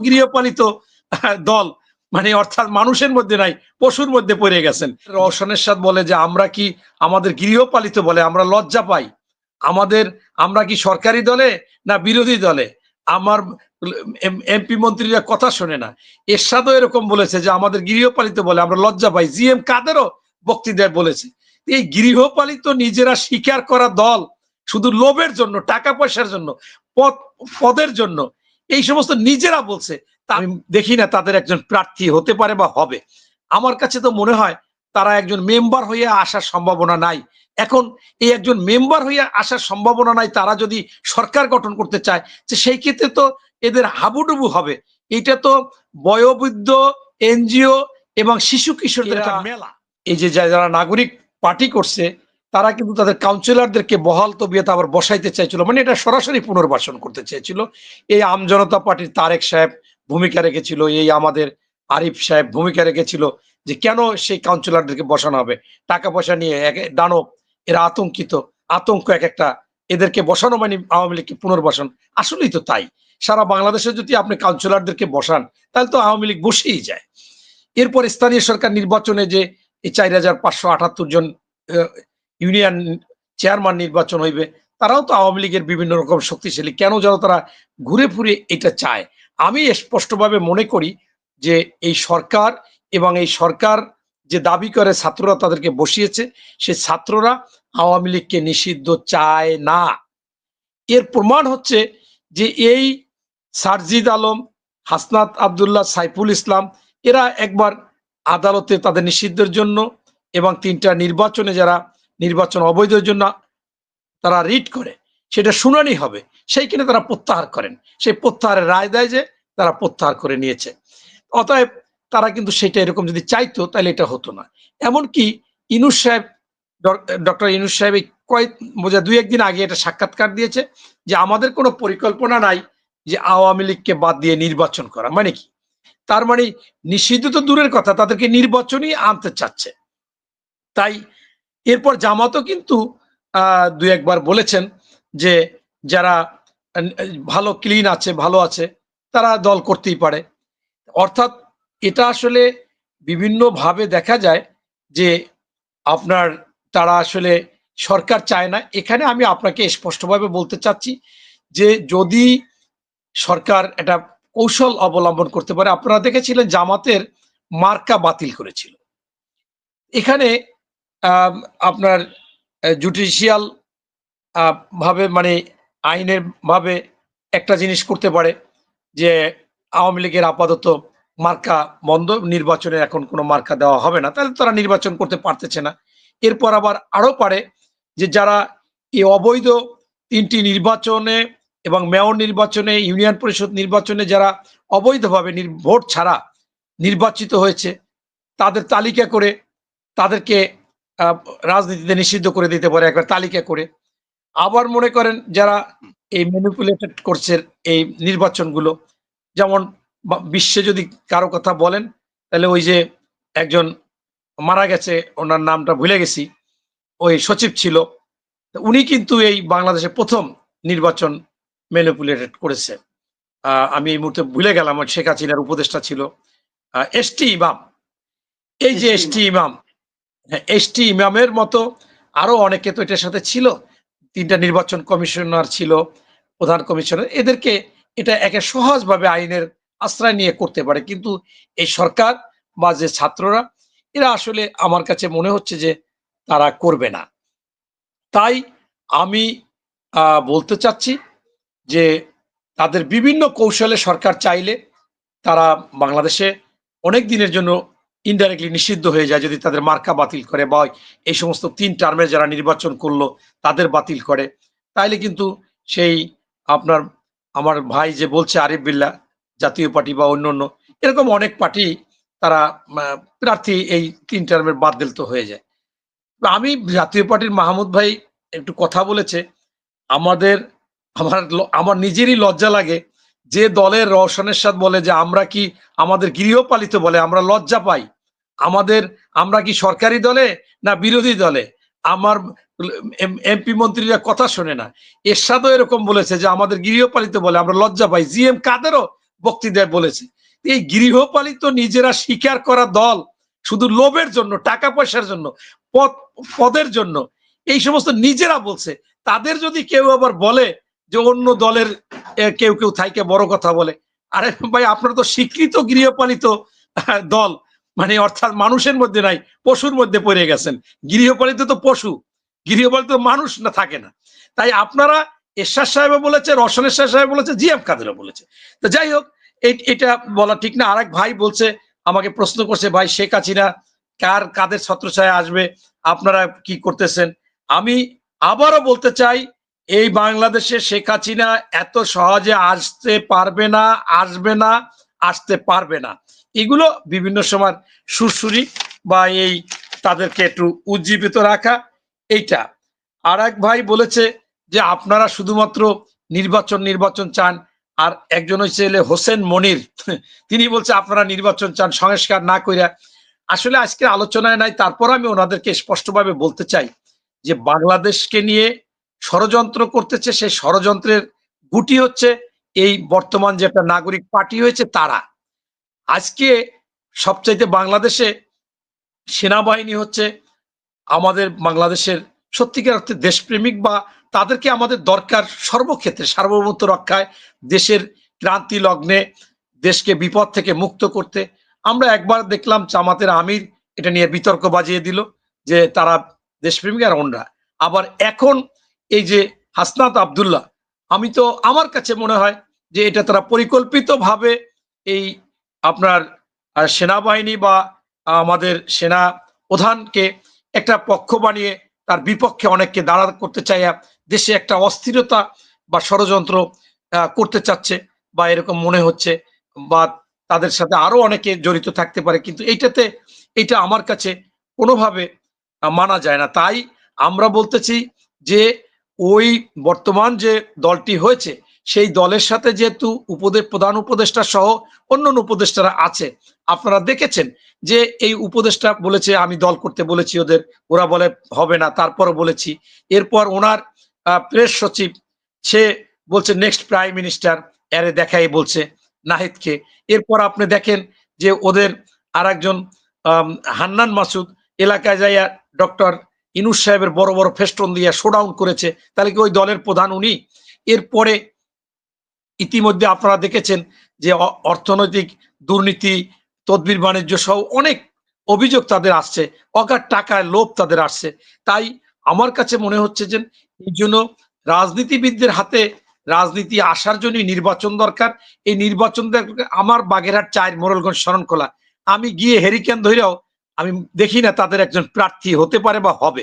গৃহপালিত দল মানে অর্থাৎ মানুষের মধ্যে নাই, পশুর মধ্যে পড়ে গেছেন। রওশনের সাথ বলে যে, আমরা কি আমাদের গৃহপালিত বলে, আমরা লজ্জা পাই? আমাদের, আমরা কি সরকারি দলে না বিরোধী দলে? আমার এমপি মন্ত্রীরা কথা শোনে না। এরশাদও এরকম বলেছে যে, আমাদের গৃহপালিত বলে, আমরা লজ্জা পাই। জি এম কাদেরও বক্তৃতায় বলেছে, এই গৃহপালিত নিজেরা স্বীকার করা দল শুধু লোভের জন্য, টাকা পয়সার জন্য, পদ, পদের জন্য এই সমস্ত নিজেরা বলছে তা আমি দেখি না তাদের একজন প্রার্থী হতে পারে বা হবে। আমার কাছে তো মনে হয় তারা একজন মেম্বার হয়ে আসার সম্ভাবনা নাই। এখন এই একজন মেম্বার হয়ে আসার সম্ভাবনা নাই তারা যদি সরকার গঠন করতে চায় যে সেই ক্ষেত্রে তো এদের হাবুডুবু হবে। এটা তো বয়োবৃদ্ধ এনজিও এবং শিশু কিশোরদের মেলা। এই যা- যারা নাগরিক পার্টি করছে তারা কিন্তু তাদের কাউন্সিলরদেরকে বহাল তবিয়ত আবার বসাইতে চাইছিল। মানে এটা সরাসরি পুনর্বাসন করতে চেয়েছিল এই আম জনতা পার্টির তারেক সাহেব ভূমিকা রেখেছিল, এই আমাদের আরিফ সাহেব ভূমিকা রেখেছিল যে কেন সেই কাউন্সিলরদেরকে বসানো হবে? টাকা পয়সা নিয়ে এক দানব, এরা আতঙ্কিত, আতঙ্ক এক একটা, এদেরকে বসানো মানে আওয়ামী লীগকে পুনর্বাসন। আসলেই তো তাই। সারা বাংলাদেশে যদি আপনি কাউন্সিলরদেরকে বসান, তাহলে তো আওয়ামী লীগ বসেই যায়। এরপর স্থানীয় সরকার নির্বাচনে যে এই চার হাজার পাঁচশো আটাত্তর জন ইউনিয়ন চেয়ারম্যান নির্বাচন হইবে, তারাও তো আওয়ামী লীগের বিভিন্ন রকম শক্তিশালী। কেন যেন তারা ঘুরে ফুরে এটা চায়? আমি স্পষ্টভাবে মনে করি যে এই সরকার এবং এই সরকার যে দাবি করে ছাত্ররা তাদেরকে বসিয়েছে, সে ছাত্ররা আওয়ামী লীগকে নিষিদ্ধ চায় না। এর প্রমাণ হচ্ছে যে এই সারজিদ আলম, হাসনাত আবদুল্লাহ, সাইফুল ইসলাম, এরা একবার আদালতে তাদের নিষিদ্ধের জন্য এবং তিনটা নির্বাচনে যারা নির্বাচন অবৈধের জন্য তারা রিট করে, সেটা শুনানি হবে সেইখানে তারা প্রত্যাহার করেন। সেই প্রত্যাহারের রায় দেয় যে তারা প্রত্যাহার করে নিয়েছে। অতএব তারা কিন্তু সেটা এরকম যদি চাইতো, তাহলে এটা হতো না। এমনকি ইনুস সাহেব ডক্টর ইনুস সাহেব এই কয়েক বোঝা দুই, একদিন আগে এটা সাক্ষাৎকার দিয়েছে যে আমাদের কোনো পরিকল্পনা নাই যে আওয়ামী লীগকে বাদ দিয়ে নির্বাচন করা। মানে কি? তার মানে নিষিদ্ধ তো দূরের কথা, তাদেরকে নির্বাচনই আনতে চাচ্ছে। তাই এরপর জামাতও কিন্তু দুই একবার বলেছেন যে যারা ভালো ক্লিন আছে, ভালো আছে, তারা দল করতেই পারে। অর্থাৎ এটা আসলে বিভিন্নভাবে দেখা যায় যে আপনার, তারা আসলে সরকার চায় না। এখানে আমি আপনাকে স্পষ্টভাবে বলতে চাচ্ছি যে যদি সরকার একটা কৌশল অবলম্বন করতে পারে, আপনারা দেখেছিলেন জামাতের মার্কা বাতিল করেছিল। এখানে আপনার জুডিশিয়াল ভাবে মানে আইনের ভাবে একটা জিনিস করতে পারে যে আওয়ামী লীগের আপাতত মার্কা বন্ধ, নির্বাচনে এখন কোনো মার্কা দেওয়া হবে না। তাহলে তারা নির্বাচন করতে পারতেছে না। এরপর আবার আরও পারে যে যারা এই অবৈধ তিনটি নির্বাচনে এবং মেয়র নির্বাচনে, ইউনিয়ন পরিষদ নির্বাচনে যারা অবৈধভাবে ভোট ছাড়া নির্বাচিত হয়েছে, তাদের তালিকা করে তাদেরকে রাজনীতিতে নিষিদ্ধ করে দিতে পারে একবার তালিকা করে। আবার মনে করেন যারা এই ম্যানিপুলেটেড করছে এই নির্বাচনগুলো যেমন বিশ্বে যদি কারও কথা বলেন তাহলে ওই যে একজন মারা গেছে ওনার নামটা ভুলে গেছি ওই সচিব ছিল উনি কিন্তু এই বাংলাদেশে প্রথম নির্বাচন ম্যানিপুলেটেড করেছে। আমি এই মুহূর্তে ভুলে গেলাম শেখ হাসিনার উপদেষ্টা ছিল এসটি ইমাম। এই যে ST এসটি ইমাম এসটি ইমামের মতো আরও অনেকে তো এটার সাথে ছিল। তিনটা নির্বাচন কমিশনার ছিল, প্রধান কমিশনার। এদেরকে এটা একে সহজভাবে আইনের আশ্রয় নিয়ে করতে পারে। কিন্তু এই সরকার বা যে ছাত্ররা, এরা আসলে আমার কাছে মনে হচ্ছে যে তারা করবে না। তাই আমি বলতে চাচ্ছি যে তাদের বিভিন্ন কৌশলে সরকার চাইলে তারা বাংলাদেশে অনেক দিনের জন্য ইনডাইরেক্টলি নিষিদ্ধ হয়ে যায় যদি তাদের মার্কা বাতিল করে বা এই সমস্ত তিন টার্মে যারা নির্বাচন করল তাদের বাতিল করে। তাইলে কিন্তু সেই আপনার আমার ভাই যে বলছে আরিফ বিল্লা, জাতীয় পার্টি বা অন্য অন্য, এরকম অনেক পার্টি তারা প্রার্থী এই তিন টার্মের বাদ দিল তো হয়ে যায়। আমি জাতীয় পার্টির মাহমুদ ভাই একটু কথা বলেছে, আমাদের, আমার আমার নিজেরই লজ্জা লাগে যে দলের রওশনের সাথ বলে যে আমরা কি আমাদের গৃহপালিত বলে আমরা লজ্জা পাই। আমাদের, আমরা কি সরকারি দলে না বিরোধী দলে? আমার এমপি মন্ত্রীরা কথা শোনে না। এরশাদও এরকম বলেছে যে আমাদের গৃহপালিত বলে, আমরা লজ্জা পাই। জি এম কাদেরও বক্তৃতায় বলেছে। এই গৃহপালিত নিজেরা স্বীকার করা দল শুধু লোভের জন্য, টাকা পয়সার জন্য, পদ, পদের জন্য, এই সমস্ত নিজেরা বলছে। তাদের যদি কেউ আবার বলে যে অন্য দলের কেউ কেউ থাইকে বড় কথা বলে, আরে ভাই, আপনারা তো স্বীকৃত গৃহপালিত দল। মানে অর্থাৎ মানুষের মধ্যে নাই, পশুর মধ্যে পড়ে গেছেন। গৃহপালিত তো পশু, গৃহপালিত মানুষ না, থাকে না। তাই আপনারা এরশাদ সাহেব বলেছে রসন এরশাদ সাহেব বলেছে জিএম কাদেরও বলেছে। তো যাই হোক, এটা বলা ঠিক না। আরেক ভাই বলছে, আমাকে প্রশ্ন করছে, ভাই, শেখ হাসিনা কার, কাদের ছত্রছায়া আসবে? আপনারা কি করতেছেন? আমি আবারও বলতে চাই, এই বাংলাদেশে শেখ হাসিনা এত সহজে আসতে পারবে না, আসবে না, আসতে পারবে না। এগুলো বিভিন্ন সময় সুরসুরি বা এই তাদেরকে একটু উজ্জীবিত রাখা, এইটা। আর এক ভাই বলেছে যে আপনারা শুধুমাত্র নির্বাচন নির্বাচন চান, আর একজন হচ্ছে এলে হোসেন মনির। তিনি বলছে আপনারা নির্বাচন চান, সংস্কার না কইরা। আসলে আজকে আলোচনায় নাই, তারপর আমি ওনাদেরকে স্পষ্টভাবে বলতে চাই যে বাংলাদেশকে নিয়ে ষড়যন্ত্র করতেছে, সেই ষড়যন্ত্রের গুটি হচ্ছে এই বর্তমান যে একটা নাগরিক পার্টি হয়েছে তারা। আজকে সবচাইতে বাংলাদেশে সেনাবাহিনী হচ্ছে আমাদের বাংলাদেশের সত্যিকার অর্থে দেশপ্রেমিক বা তাদেরকে আমাদের দরকার সর্বক্ষেত্রে সার্বভৌমত্ব রক্ষায় দেশের ক্রান্তি লগ্নে দেশকে বিপদ থেকে মুক্ত করতে। আমরা একবার দেখলাম জামাতের আমির এটা নিয়ে বিতর্ক বাজিয়ে দিল যে তারা দেশপ্রেমিক আর অন্যরা। আবার এখন এই যে হাসনাত আবদুল্লাহ, আমি তো আমার কাছে মনে হয় যে এটা তারা পরিকল্পিতভাবে এই আপনার সেনাবাহিনী বা আমাদের সেনা প্রধানকে একটা পক্ষ বানিয়ে তার বিপক্ষে অনেককে দাঁড়া করতে চাইয়া দেশে একটা অস্থিরতা বা ষড়যন্ত্র করতে চাচ্ছে বা এরকম মনে হচ্ছে বা তাদের সাথে আরও অনেকে জড়িত থাকতে পারে। কিন্তু এইটাতে এটা আমার কাছে কোনোভাবে মানা যায় না। তাই আমরা বলতেছি যে ওই বর্তমান যে দলটি হয়েছে সেই দলের সাথে যেহেতু উপদেশ প্রধান উপদেষ্টা সহ অন্য উপদেষ্টারা আছে, আপনারা দেখেছেন যে এই উপদেষ্টা বলেছে, আমি দল করতে বলেছি ওদের, ওরা বলে হবে না, তারপরও বলেছি। এরপর ওনার প্রেস সচিব, সে বলছে নেক্সট প্রাইম মিনিস্টার এরে দেখাই বলছে নাহিদকে। এরপর আপনি দেখেন যে ওদের আর একজন হান্নান মাসুদ এলাকায় যাইয়া ডক্টর ইনুস সাহেবের বড় বড় ফেস্টন দিয়ে শোডাউন করেছে। তাহলে কি ওই দলের প্রধান উনি? এরপরে ইতিমধ্যে আপনারা দেখেছেন যে অর্থনৈতিক দুর্নীতি, তদবির বাণিজ্য সহ অনেক অভিযোগ তাদের আসছে, অগাধ টাকায় লোভ তাদের আসছে। তাই আমার কাছে মনে হচ্ছে যে এই জন্য রাজনীতিবিদদের হাতে রাজনীতি আসার জন্য নির্বাচন দরকার। এই নির্বাচন আমার বাগেরহাট চায়ের মোরলগঞ্জ শরণখোলা। আমি গিয়ে হেরিকেন ধরেও আমি দেখি না তাদের একজন প্রার্থী হতে পারে বা হবে।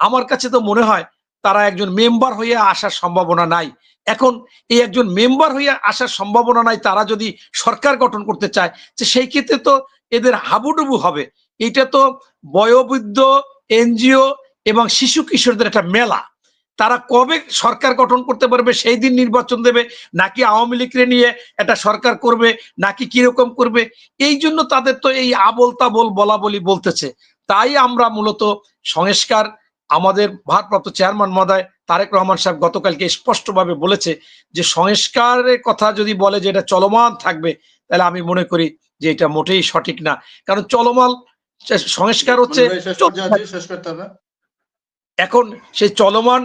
আমার কাছে তো মনে হয় তারা একজন মেম্বার হয়ে আসার সম্ভাবনা নাই। এখন এই একজন মেম্বার হয়ে আসার সম্ভাবনা নাই, তারা যদি সরকার গঠন করতে চায়, যে সেই ক্ষেত্রে তো এদের হাবুডুবু হবে। এটা তো বয়োবৃদ্ধ, এনজিও এবং শিশু কিশোরদের একটা মেলা। তারা কবে সরকার গঠন করতে পারবে, সেই দিন নির্বাচন দেবে, নাকি আওয়ামী লীগকে নিয়ে একটা সরকার করবে, নাকি কীরকম করবে? এই জন্য তাদের তো এই আবল তাবল বলা বলি বলতেছে। তাই আমরা মূলত সংস্কার আমাদের ভারপ্রাপ্ত চেয়ারম্যান মহোদয় তারেক রহমান সাহেব গতকালকে স্পষ্টভাবে বলেছে যে সংস্কারের কথা যদি বলে যে এটা চলমান থাকবে তাহলে আমি মনে করি যে এটা মোটেই সঠিক না। কারণ চলমান সংস্কার হচ্ছে এখন সেই চলমান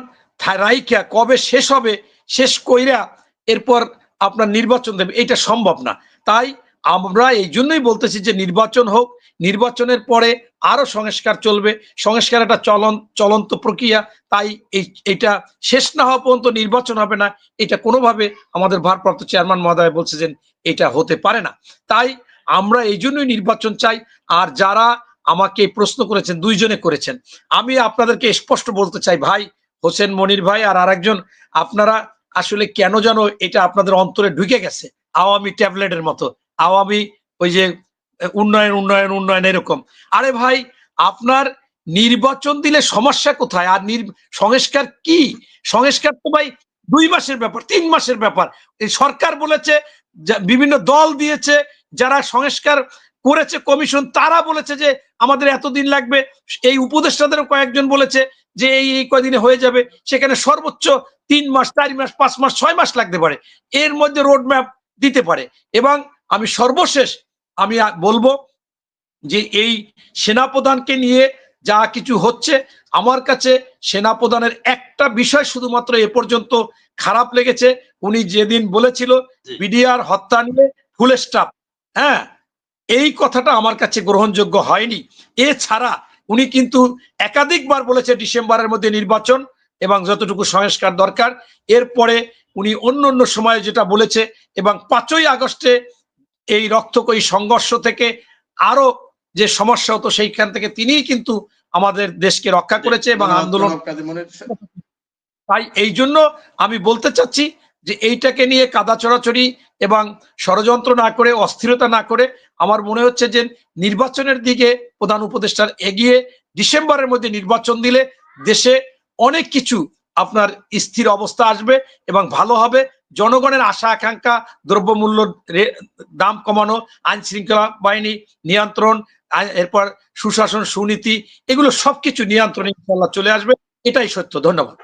রাইখা কবে শেষ হবে শেষ কইরা এরপর আপনার নির্বাচন দেবে এটা সম্ভব না। তাই আমরা এই জন্যই বলতেছি যে নির্বাচন হোক, নির্বাচনের পরে আরও সংস্কার চলবে। সংস্কার একটা চলন, চলন্ত প্রক্রিয়া। তাই এই, এটা শেষ না হওয়া পর্যন্ত নির্বাচন হবে না। এটা কোনোভাবে আমাদের ভারপ্রাপ্ত চেয়ারম্যান মহোদয় বলছে যে এটা হতে পারে না। তাই আমরা এই জন্যই নির্বাচন চাই। আর যারা আমাকে প্রশ্ন করেছেন, দুইজনে করেছেন, আমি আপনাদেরকে স্পষ্ট বলতে চাই, ভাই হোসেন মনির ভাই আর আরেকজন, আপনারা আসলে কেন যেন এটা আপনাদের অন্তরে ঢুকে গেছে, আওয়ামী ট্যাবলেটের মতো। আওয়ামী ওই যে উন্নয়ন উন্নয়ন উন্নয়ন এরকম। আরে ভাই, আপনার নির্বাচন দিলে সমস্যা কোথায়? আর সংস্কার কি? সংস্কার তো ভাই দুই মাসের ব্যাপার, তিন মাসের ব্যাপার। এই সরকার বলেছে বিভিন্ন দল দিয়েছে, যারা সংস্কার করেছে, কমিশন, তারা বলেছে যে আমাদের এতদিন লাগবে। এই উপদেষ্টাদেরও কয়েকজন বলেছে যে এই এই কয়দিনে হয়ে যাবে। সেখানে সর্বোচ্চ তিন মাস, চার মাস, পাঁচ মাস, ছয় মাস লাগতে পারে। এর মধ্যে রোড ম্যাপ দিতে পারে। এবং আমি সর্বশেষ আমি বলব যে এই সেনাপ্রধানকে নিয়ে যা কিছু হচ্ছে আমার কাছে সেনাপ্রধানের একটা বিষয় শুধুমাত্র এ পর্যন্ত খারাপ লেগেছে। উনি যেদিন বলেছিল বিডিআর হত্যা নিয়ে ফুল স্টাফ। হ্যাঁ এই কথাটা আমার কাছে গ্রহণযোগ্য হয়নি। এছাড়া উনি কিন্তু একাধিকবার বলেছে ডিসেম্বরের মধ্যে নির্বাচন এবং যতটুকু সংস্কার দরকার। এরপরে উনি অন্য অন্য সময়ে যেটা বলেছে এবং পাঁচই আগস্টে এই রক্তকয়ী সংঘর্ষ থেকে আরও যে সমস্যা হতো সেইখান থেকে তিনিই কিন্তু আমাদের দেশকে রক্ষা করেছে এবং আন্দোলন সাহেব। তাই এই জন্য আমি বলতে চাচ্ছি যে এইটাকে নিয়ে কাদা চড়াচড়ি এবং ষড়যন্ত্র না করে অস্থিরতা না করে আমার মনে হচ্ছে যে নির্বাচনের দিকে প্রধান উপদেষ্টার এগিয়ে ডিসেম্বরের মধ্যে নির্বাচন দিলে দেশে অনেক কিছু আপনার স্থির অবস্থা আসবে এবং ভালো হবে। জনগণের আশা, আকাঙ্ক্ষা, দ্রব্যমূল্য দাম কমানো, আইন শৃঙ্খলা বাহিনী নিয়ন্ত্রণ এরপর সুশাসন, সুনীতি, এগুলো সবকিছু নিয়ন্ত্রণে ইনশাল্লাহ চলে আসবে। এটাই সত্য। ধন্যবাদ।